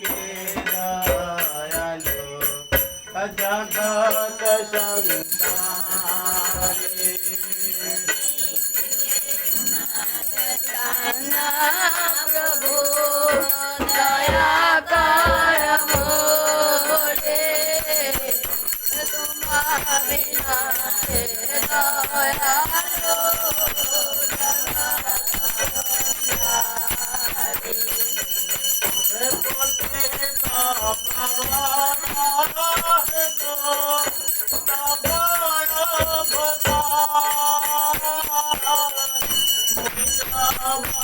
केला आलो अजाता कशा 감사합니다.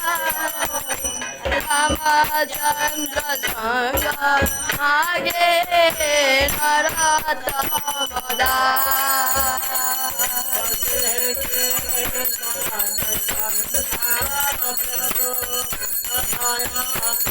আগে নরতমদা Thank you.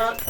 up.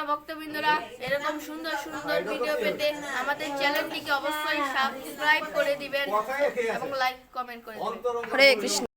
কৃষ্ণ ভক্তবৃন্দরা এরকম সুন্দর সুন্দর ভিডিও পেতে আমাদের চ্যানেলটিকে অবশ্যই সাবস্ক্রাইব করে দিবেন এবং লাইক কমেন্ট করে দিবেন। হরে কৃষ্ণ।